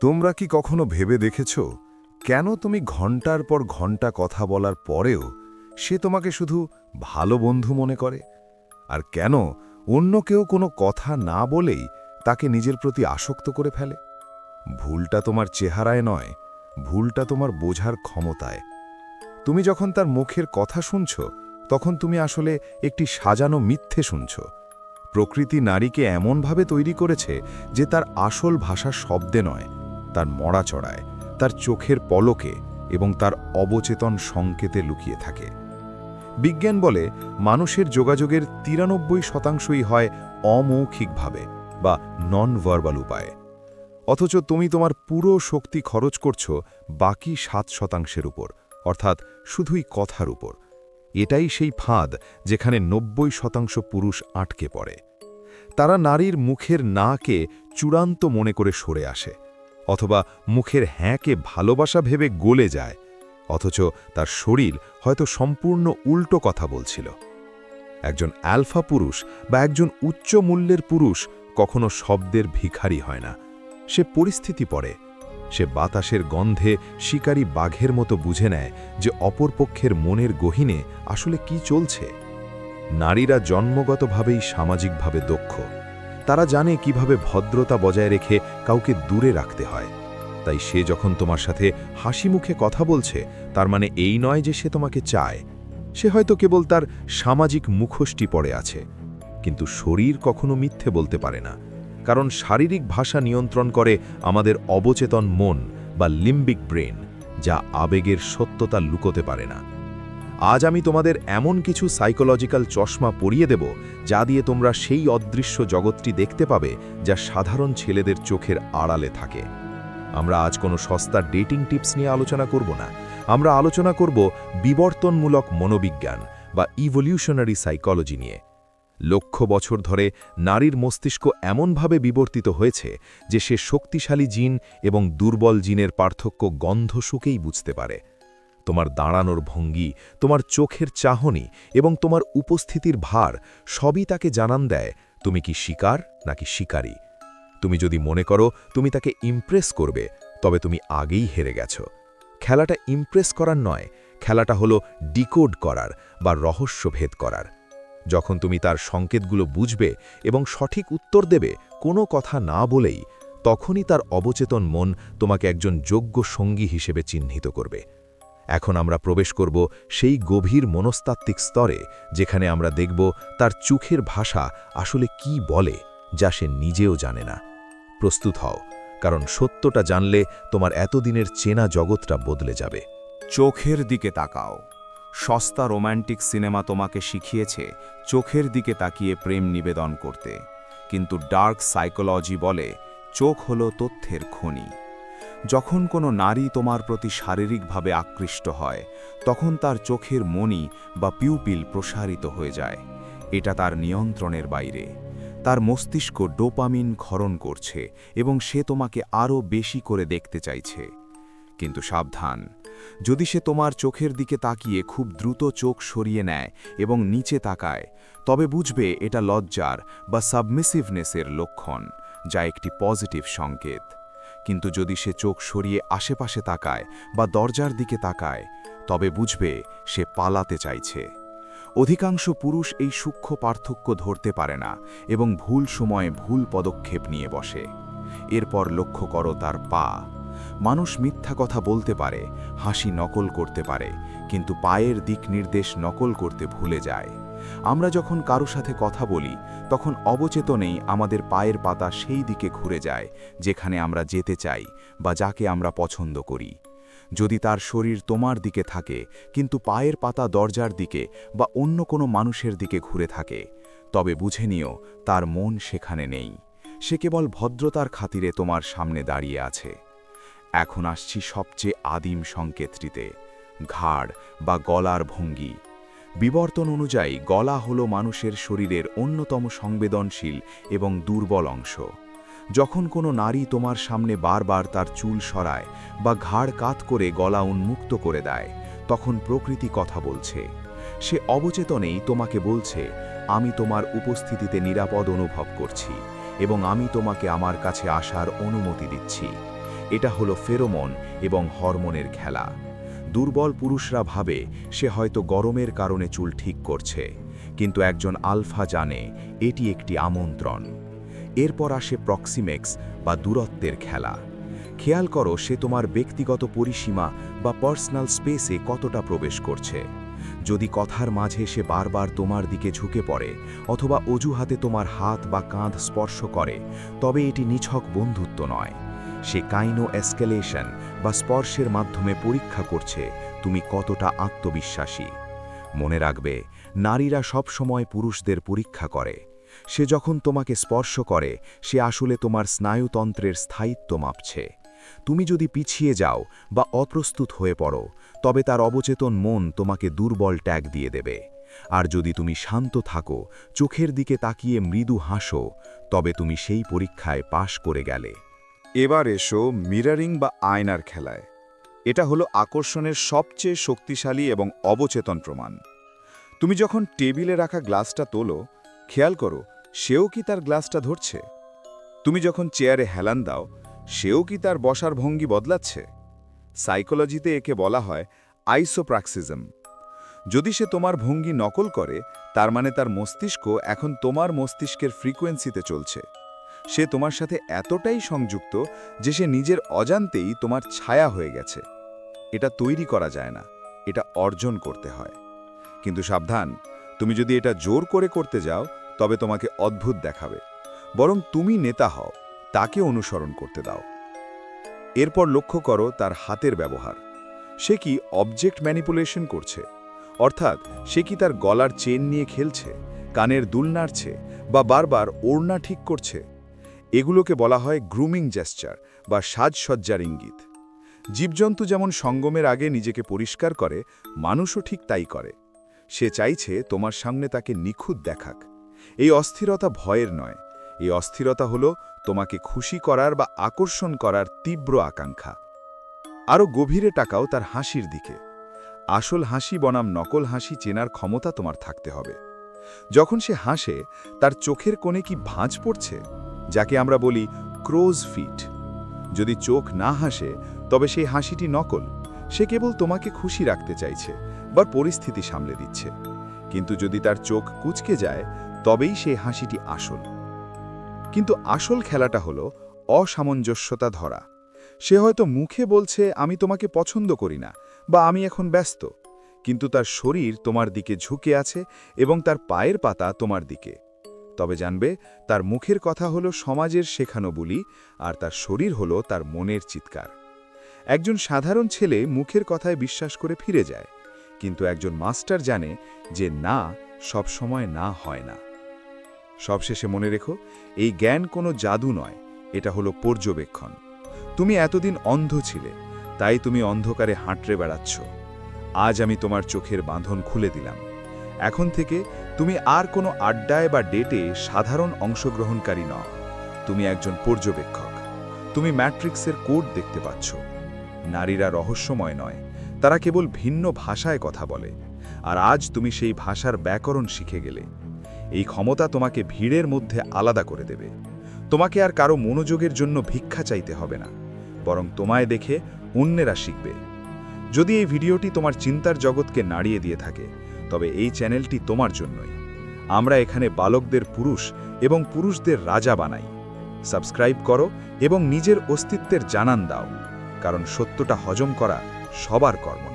তোমরা কি কখনো ভেবে দেখেছ, কেন তুমি ঘণ্টার পর ঘণ্টা কথা বলার পরেও সে তোমাকে শুধু ভালো বন্ধু মনে করে? আর কেন অন্য কেউ কোনো কথা না বলেই তাকে নিজের প্রতি আসক্ত করে ফেলে? ভুলটা তোমার চেহারায় নয়, ভুলটা তোমার বোঝার ক্ষমতায়। তুমি যখন তার মুখের কথা শুনছ, তখন তুমি আসলে একটি সাজানো মিথ্যে শুনছ। প্রকৃতি নারীকে এমনভাবে তৈরি করেছে যে তার আসল ভাষা শব্দে নয়। তার মরা চড়ায়, তার চোখের পলকে এবং তার অবচেতন সংকেতে লুকিয়ে থাকে। বিজ্ঞান বলে মানুষের যোগাযোগের তিরানব্বই শতাংশই হয় অমৌখিকভাবে বা নন ভার্বাল উপায়ে। অথচ তুমি তোমার পুরো শক্তি খরচ করছ বাকি সাত শতাংশের উপর, অর্থাৎ শুধুই কথার উপর। এটাই সেই ফাঁদ যেখানে নব্বই শতাংশ পুরুষ আটকে পড়ে। তারা নারীর মুখের নাকে চূড়ান্ত মনে করে সরে আসে। অথবা মুখের হ্যাঁকে ভালোবাসা ভেবে গলে যায়, অথচ তার শরীর হয়তো সম্পূর্ণ উল্টো কথা বলছিল। একজন অ্যালফা পুরুষ বা একজন উচ্চ মূল্যের পুরুষ কখনো শব্দের ভিখারি হয় না। সে পরিস্থিতি পড়ে, সে বাতাসের গন্ধে শিকারী বাঘের মতো বুঝে নেয় যে অপরপক্ষের মনের গহীনে আসলে কি চলছে। নারীরা জন্মগতভাবেই সামাজিকভাবে দক্ষ। তারা জানে কীভাবে ভদ্রতা বজায় রেখে কাউকে দূরে রাখতে হয়। তাই সে যখন তোমার সাথে হাসি মুখে কথা বলছে, তার মানে এই নয় যে সে তোমাকে চায়। সে হয়তো কেবল তার সামাজিক মুখোশটি পড়ে আছে। কিন্তু শরীর কখনো মিথ্যে বলতে পারে না। কারণ শারীরিক ভাষা নিয়ন্ত্রণ করে আমাদের অবচেতন মন বা লিম্বিক ব্রেন, যা আবেগের সত্যতা লুকোতে পারে না। আজ আমি তোমাদের এমন কিছু সাইকোলজিক্যাল চশমা পরিয়ে দেব যা দিয়ে তোমরা সেই অদৃশ্য জগৎটি দেখতে পাবে যা সাধারণ ছেলেদের চোখের আড়ালে থাকে। আমরা আজ কোনো সস্তা ডেটিং টিপস নিয়ে আলোচনা করব না। আমরা আলোচনা করব বিবর্তনমূলক মনোবিজ্ঞান বা ইভলিউশনারি সাইকোলজি নিয়ে। লক্ষ বছর ধরে নারীর মস্তিষ্ক এমনভাবে বিবর্তিত হয়েছে যে সে শক্তিশালী জিন এবং দুর্বল জিনের পার্থক্য গন্ধ শুকেই বুঝতে পারে। তোমার দাঁড়ানোর ভঙ্গি, তোমার চোখের চাহনি এবং তোমার উপস্থিতির ভার সবই তাকে জানান দেয়, তুমি কি শিকার নাকি শিকারী? তুমি যদি মনে করো তুমি তাকে ইমপ্রেস করবে, তবে তুমি আগেই হেরে গেছ। খেলাটা ইমপ্রেস করার নয়, খেলাটা হলো ডিকোড করার বা রহস্যভেদ করার। যখন তুমি তার সংকেতগুলো বুঝবে এবং সঠিক উত্তর দেবে কোনো কথা না বলেই, তখনই তার অবচেতন মন তোমাকে একজন যোগ্য সঙ্গী হিসেবে চিহ্নিত করবে। এখন আমরা প্রবেশ করব সেই গভীর মনস্তাত্ত্বিক স্তরে, যেখানে আমরা দেখব তার চোখের ভাষা আসলে কি বলে, যা সে নিজেও জানে না। প্রস্তুত হও, কারণ সত্যটা জানলে তোমার এতদিনের চেনা জগৎটা বদলে যাবে। চোখের দিকে তাকাও। সস্তা রোম্যান্টিক সিনেমা তোমাকে শিখিয়েছে চোখের দিকে তাকিয়ে প্রেম নিবেদন করতে। কিন্তু ডার্ক সাইকোলজি বলে চোখ হলো তথ্যের খনি। যখন কোনো নারী তোমার প্রতি শারীরিকভাবে আকৃষ্ট হয়, তখন তার চোখের মনি বা পিউপিল প্রসারিত হয়ে যায়। এটা তার নিয়ন্ত্রণের বাইরে। তার মস্তিষ্ক ডোপামিন ক্ষরণ করছে এবং সে তোমাকে আরও বেশি করে দেখতে চাইছে। কিন্তু সাবধান। যদি সে তোমার চোখের দিকে তাকিয়ে খুব দ্রুত চোখ সরিয়ে নেয় এবং নিচে তাকায়, তবে বুঝবে এটা লজ্জার বা সাবমিসিভনেসের লক্ষণ, যা একটি পজিটিভ সংকেত। কিন্তু যদি সে চোখ সরিয়ে আশেপাশে তাকায় বা দরজার দিকে তাকায়, তবে বুঝবে সে পালাতে চাইছে। অধিকাংশ পুরুষ এই সূক্ষ্ম পার্থক্য ধরতে পারে না এবং ভুল সময়ে ভুল পদক্ষেপ নিয়ে বসে। এরপর লক্ষ্য করো তার পা। মানুষ মিথ্যা কথা বলতে পারে, হাসি নকল করতে পারে, কিন্তু পায়ের দিক নির্দেশ নকল করতে ভুলে যায়। আমরা যখন কারও সাথে কথা বলি, তখন অবচেতনেই আমাদের পায়ের পাতা সেই দিকে ঘুরে যায়, যেখানে আমরা যেতে চাই বা যাকে আমরা পছন্দ করি। যদি তার শরীর তোমার দিকে থাকে, কিন্তু পায়ের পাতা দরজার দিকে বা অন্য কোনো মানুষের দিকে ঘুরে থাকে, তবে বুঝে নিও তার মন সেখানে নেই। সে কেবল ভদ্রতার খাতিরে তোমার সামনে দাঁড়িয়ে আছে। এখন আসছি সবচেয়ে আদিম সংকেতটিতে, ঘাড় বা গলার ভঙ্গি। বিবর্তন অনুযায়ী গলা হল মানুষের শরীরের অন্যতম সংবেদনশীল এবং দুর্বল অংশ। যখন কোনো নারী তোমার সামনে বারবার তার চুল সরায় বা ঘাড় কাত করে গলা উন্মুক্ত করে দেয়, তখন প্রকৃতি কথা বলছে। সে অবচেতনেই তোমাকে বলছে, আমি তোমার উপস্থিতিতে নিরাপদ অনুভব করছি এবং আমি তোমাকে আমার কাছে আসার অনুমতি দিচ্ছি। এটা হলো ফেরোমন এবং হরমোনের খেলা। দুর্বল পুরুষরা ভাবে, সে হয়তো গরমের কারণে চুল ঠিক করছে। কিন্তু একজন আলফা জানে, এটি একটি আমন্ত্রণ। এরপর আসে প্রক্সিমেক্স বা দূরত্বের খেলা। খেয়াল করো, সে তোমার ব্যক্তিগত পরিসীমা বা পার্সোনাল স্পেসে কতটা প্রবেশ করছে। যদি কথার মাঝে সে বারবার তোমার দিকে ঝুঁকে পড়ে, অথবা অজুহাতে তোমার হাত বা কাঁধ স্পর্শ করে, তবে এটি নিছক বন্ধুত্ব নয়। সে কাইনো এসকেলেশন বা স্পর্শের মাধ্যমে পরীক্ষা করছে তুমি কতটা আত্মবিশ্বাসী। মনে রাখবে, নারীরা সবসময় পুরুষদের পরীক্ষা করে। সে যখন তোমাকে স্পর্শ করে, সে আসলে তোমার স্নায়ুতন্ত্রের স্থায়িত্ব মাপছে। তুমি যদি পিছিয়ে যাও বা অপ্রস্তুত হয়ে পড়ো, তবে তার অবচেতন মন তোমাকে দুর্বল ট্যাগ দিয়ে দেবে। আর যদি তুমি শান্ত থাকো, চোখের দিকে তাকিয়ে মৃদু হাসো, তবে তুমি সেই পরীক্ষায় পাশ করে গেলে। এবার এসো মিরারিং বা আয়নার খেলায়। এটা হলো আকর্ষণের সবচেয়ে শক্তিশালী এবং অবচেতন প্রমাণ। তুমি যখন টেবিলে রাখা গ্লাসটা তোলো, খেয়াল করো, সেও কি তার গ্লাসটা ধরছে? তুমি যখন চেয়ারে হেলান দাও, সেও কি তার বসার ভঙ্গি বদলাচ্ছে? সাইকোলজিতে একে বলা হয় আইসোপ্রাক্সিজম। যদি সে তোমার ভঙ্গি নকল করে, তার মানে তার মস্তিষ্ক এখন তোমার মস্তিষ্কের ফ্রিকোয়েন্সিতে চলছে। সে তোমার সাথে এতটাই সংযুক্ত যে সে নিজের অজান্তেই তোমার ছায়া হয়ে গেছে। এটা তৈরি করা যায় না, এটা অর্জন করতে হয়। কিন্তু সাবধান, তুমি যদি এটা জোর করে করতে যাও, তবে তোমাকে অদ্ভুত দেখাবে। বরং তুমি নেতা হও, তাকে অনুসরণ করতে দাও। এরপর লক্ষ্য করো তার হাতের ব্যবহার। সে কি অবজেক্ট ম্যানিপুলেশন করছে? অর্থাৎ সে কি তার গলার চেন নিয়ে খেলছে, কানের দুল নাড়ছে বা বারবার ওড়না ঠিক করছে? এগুলোকে বলা হয় গ্রুমিং জেস্চার বা সাজসজ্জার ইঙ্গিত। জীবজন্তু যেমন সঙ্গমের আগে নিজেকে পরিষ্কার করে, মানুষও ঠিক তাই করে। সে চাইছে তোমার সামনে তাকে নিখুঁত দেখাক। এই অস্থিরতা ভয়ের নয়। এই অস্থিরতা হলো তোমাকে খুশি করার বা আকর্ষণ করার তীব্র আকাঙ্ক্ষা। আরও গভীরে টাকাও তার হাসির দিকে। আসল হাসি বনাম নকল হাসি চেনার ক্ষমতা তোমার থাকতে হবে। যখন সে হাসে, তার চোখের কোণে কি ভাঁজ পড়ছে? যাকে আমরা বলি ক্রোজ ফিট যদি চোখ না হাসে, তবে সেই হাসিটি নকল। সে কেবল তোমাকে খুশি রাখতে চাইছে, বা পরিস্থিতি সামলে দিচ্ছে। কিন্তু যদি তার চোখ কুচকে যায়, তবেই সেই হাসিটি আসল। কিন্তু আসল খেলাটা হলো অসামঞ্জস্যতা ধরা। সে হয়তো মুখে বলছে, আমি তোমাকে পছন্দ করি না, বা আমি এখন ব্যস্ত। কিন্তু তার শরীর তোমার দিকে ঝুঁকে আছে এবং তার পায়ের পাতা তোমার দিকে। তবে জানবে তার মুখের কথা হলো সমাজের শেখানো বুলি আর তার শরীর হলো তার মনের চিৎকার। একজন সাধারণ ছেলে মুখের কথায় বিশ্বাস করে ফিরে যায়, কিন্তু একজন মাস্টার জানে যে না সব সময় না হয় না। সবশেষে মনে রেখো, এই জ্ঞান কোনো জাদু নয়, এটা হলো পর্যবেক্ষণ। তুমি এতদিন অন্ধ ছিলে, তাই তুমি অন্ধকারে হাঁটরে বেড়াচ্ছ। আজ আমি তোমার চোখের বাঁধন খুলে দিলাম। এখন থেকে তুমি আর কোনো আড্ডায় বা ডেটে সাধারণ অংশগ্রহণকারী নও। তুমি একজন পর্যবেক্ষক। তুমি ম্যাট্রিক্সের কোড দেখতে পাচ্ছ। নারীরা রহস্যময় নয়, তারা কেবল ভিন্ন ভাষায় কথা বলে। আর আজ তুমি সেই ভাষার ব্যাকরণ শিখে গেলে। এই ক্ষমতা তোমাকে ভিড়ের মধ্যে আলাদা করে দেবে। তোমাকে আর কারও মনোযোগের জন্য ভিক্ষা চাইতে হবে না। বরং তোমায় দেখে অন্যেরা শিখবে। যদি এই ভিডিওটি তোমার চিন্তার জগৎকে নাড়িয়ে দিয়ে থাকে তবে এই চ্যানেলটি তোমার জন্যই। আমরা এখানে বালকদের পুরুষ এবং পুরুষদের রাজা বানাই। সাবস্ক্রাইব করো এবং নিজের অস্তিত্বের জানান দাও, কারণ সত্যটা হজম করা সবার কর্ম